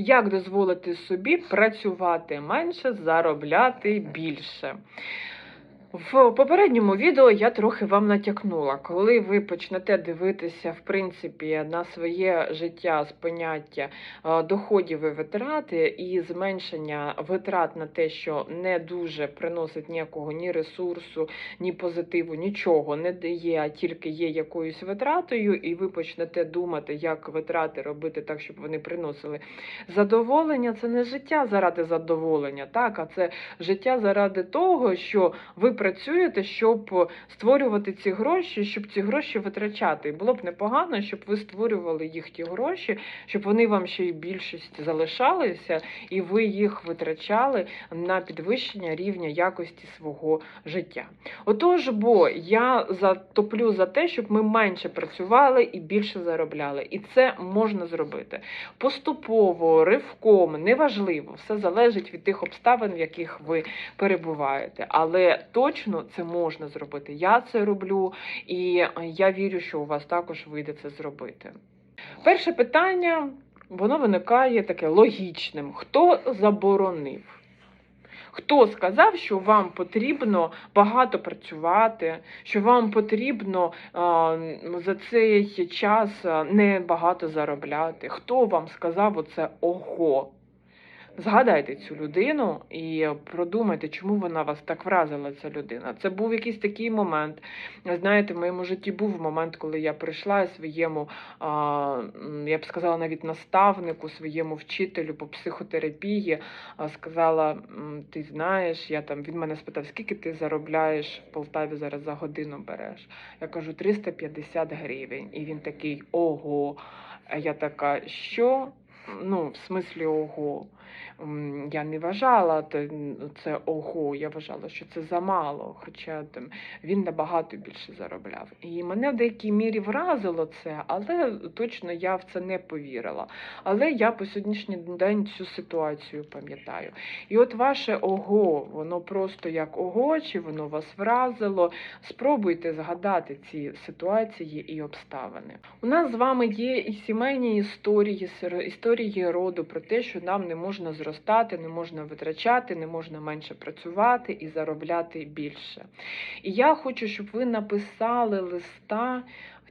Як дозволити собі працювати менше, заробляти більше? В попередньому відео я трохи вам натякнула, коли ви почнете дивитися, в принципі, на своє життя з поняття е, доходів і витрати і зменшення витрат на те, що не дуже приносить ніякого ні ресурсу, ні позитиву, нічого не дає, а тільки є якоюсь витратою, і ви почнете думати, як витрати робити так, щоб вони приносили задоволення. Це не життя заради задоволення, так, а це життя заради того, що ви працюєте, щоб створювати ці гроші, щоб ці гроші витрачати. І було б непогано, щоб ви створювали їх ті гроші, щоб вони вам ще й більшість залишалися, і ви їх витрачали на підвищення рівня якості свого життя. Отож, бо я затоплю за те, щоб ми менше працювали і більше заробляли. І це можна зробити поступово, ривком, неважливо, все залежить від тих обставин, в яких ви перебуваєте. Але точно це можна зробити. Я це роблю, і я вірю, що у вас також вийде це зробити. Перше питання, воно виникає таке логічним: хто заборонив? Хто сказав, що вам потрібно багато працювати, що вам потрібно а, за цей час а, не багато заробляти? Хто вам сказав оце ого? Згадайте цю людину і продумайте, чому вона вас так вразила, ця людина. Це був якийсь такий момент. Знаєте, в моєму житті був момент, коли я прийшла своєму, я б сказала, навіть наставнику, своєму вчителю по психотерапії, сказала: ти знаєш, я там він мене спитав, скільки ти заробляєш в Полтаві зараз за годину береш? Я кажу 350 гривень. І він такий ого. А я така, що? Ну, в смислі ого. Я не вважала це ого, я вважала, що це замало, хоча там він набагато більше заробляв. І мене в деякій мірі вразило це, але точно я в це не повірила. Але я по сьогоднішній день цю ситуацію пам'ятаю. І от ваше ого, воно просто як ого, чи воно вас вразило. Спробуйте згадати ці ситуації і обставини. У нас з вами є і сімейні історії, історії роду про те, що нам не можна зростати, не можна витрачати, не можна менше працювати і заробляти більше. І я хочу, щоб ви написали листа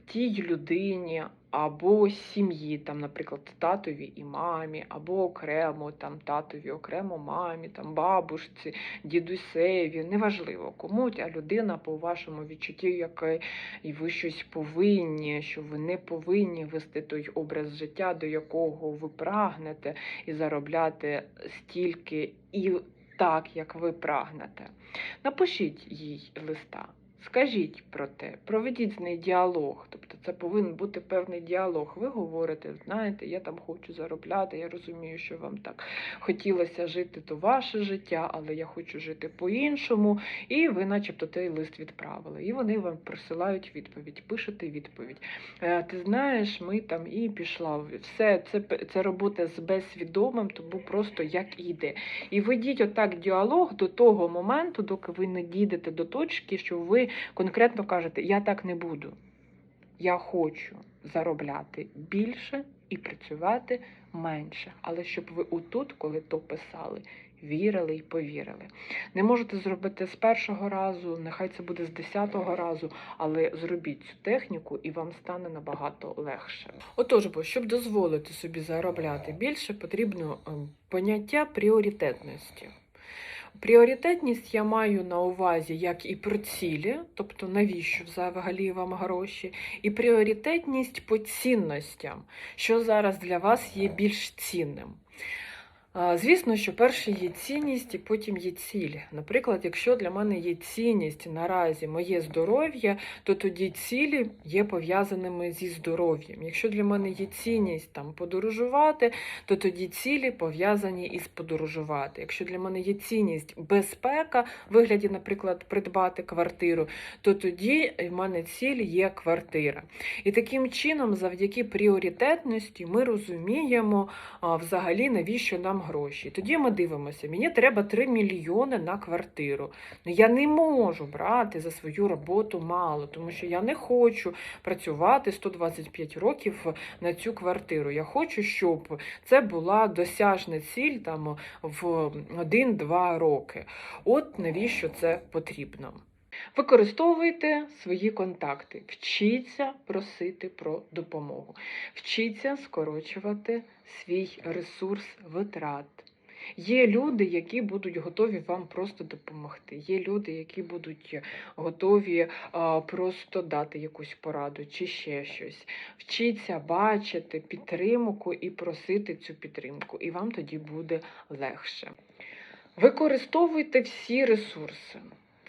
тій людині або сім'ї, там, наприклад, татові і мамі, або окремо там татові, окремо мамі, там бабушці, дідусеві, неважливо кому ця людина по вашому відчутті, яке і ви щось повинні, що ви не повинні вести той образ життя, до якого ви прагнете, і заробляти стільки і так, як ви прагнете. Напишіть їй листа. Скажіть про те, проведіть з нею діалог. Тобто це повинен бути певний діалог. Ви говорите, знаєте, я там хочу заробляти, я розумію, що вам так хотілося жити, то ваше життя, але я хочу жити по-іншому. І ви, начебто, той лист відправили. І вони вам присилають відповідь, пишете відповідь. Е, Ти знаєш, ми там і пішла. Все, це, це робота з безсвідомим, тому просто як іде. І ведіть отак діалог до того моменту, доки ви не дійдете до точки, що ви конкретно кажете, я так не буду. Я хочу заробляти більше і працювати менше. Але щоб ви отут, коли то писали, вірили і повірили. Не можете зробити з першого разу, нехай це буде з десятого разу, але зробіть цю техніку і вам стане набагато легше. Отож, бо щоб дозволити собі заробляти більше, потрібно ем, поняття пріоритетності. Пріоритетність я маю на увазі як і про цілі, тобто навіщо взагалі вам гроші, і пріоритетність по цінностям, що зараз для вас є більш цінним. Звісно, що перше є цінність і потім є ціль. Наприклад, якщо для мене є цінність наразі моє здоров'я, то тоді цілі є пов'язаними зі здоров'ям. Якщо для мене є цінність там подорожувати, то тоді цілі пов'язані із подорожувати. Якщо для мене є цінність безпека, в вигляді, наприклад, придбати квартиру, то тоді в мене ціль є квартира. І таким чином, завдяки пріоритетності, ми розуміємо а, взагалі, навіщо нам нам гроші. Тоді ми дивимося, мені треба 3 мільйони на квартиру. Ну я не можу брати за свою роботу мало, тому що я не хочу працювати 125 років на цю квартиру. Я хочу, щоб це була досяжна ціль там в 1-2 роки. От навіщо це потрібно. Використовуйте свої контакти, вчіться просити про допомогу, вчіться скорочувати свій ресурс витрат. Є люди, які будуть готові вам просто допомогти. Є люди, які будуть готові а, просто дати якусь пораду чи ще щось. Вчіться бачити підтримку і просити цю підтримку, і вам тоді буде легше. Використовуйте всі ресурси.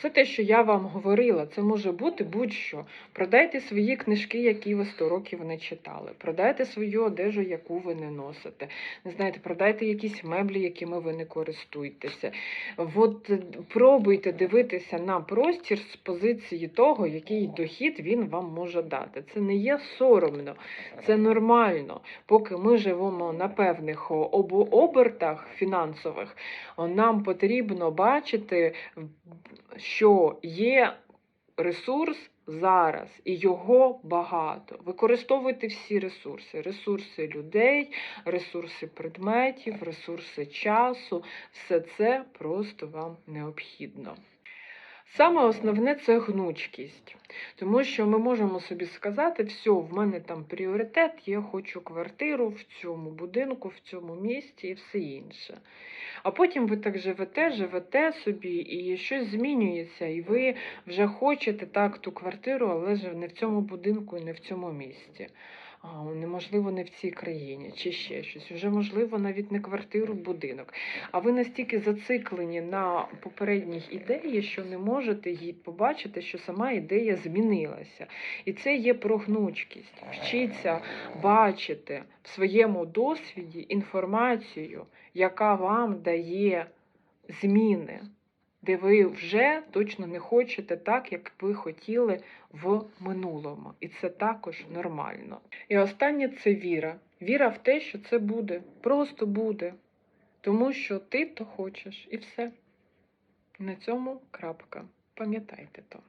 Це те, що я вам говорила. Це може бути будь-що. Продайте свої книжки, які ви 100 років не читали. Продайте свою одежу, яку ви не носите. Не знаєте, продайте якісь меблі, якими ви не користуєтеся. От е, пробуйте дивитися на простір з позиції того, який дохід він вам може дати. Це не є соромно, це нормально. Поки ми живемо на певних обертах фінансових, нам потрібно бачити, що є ресурс зараз, і його багато. Використовуйте всі ресурси: ресурси людей, ресурси предметів, ресурси часу. Все це просто вам необхідно. Саме основне це гнучкість, тому що ми можемо собі сказати, все, в мене там пріоритет, я хочу квартиру в цьому будинку, в цьому місті і все інше. А потім ви так живете, живете собі, і щось змінюється, і ви вже хочете так ту квартиру, але ж не в цьому будинку і не в цьому місті. А, неможливо, не в цій країні, чи ще щось. Вже можливо навіть не квартиру, будинок. А ви настільки зациклені на попередній ідеї, що не можете її побачити, що сама ідея змінилася. І це є про гнучкість. Вчіться бачити в своєму досвіді інформацію, яка вам дає зміни, де ви вже точно не хочете так, як ви хотіли в минулому. І це також нормально. І останнє це віра. Віра в те, що це буде, просто буде. Тому що ти то хочеш, і все. На цьому крапка. Пам'ятайте то.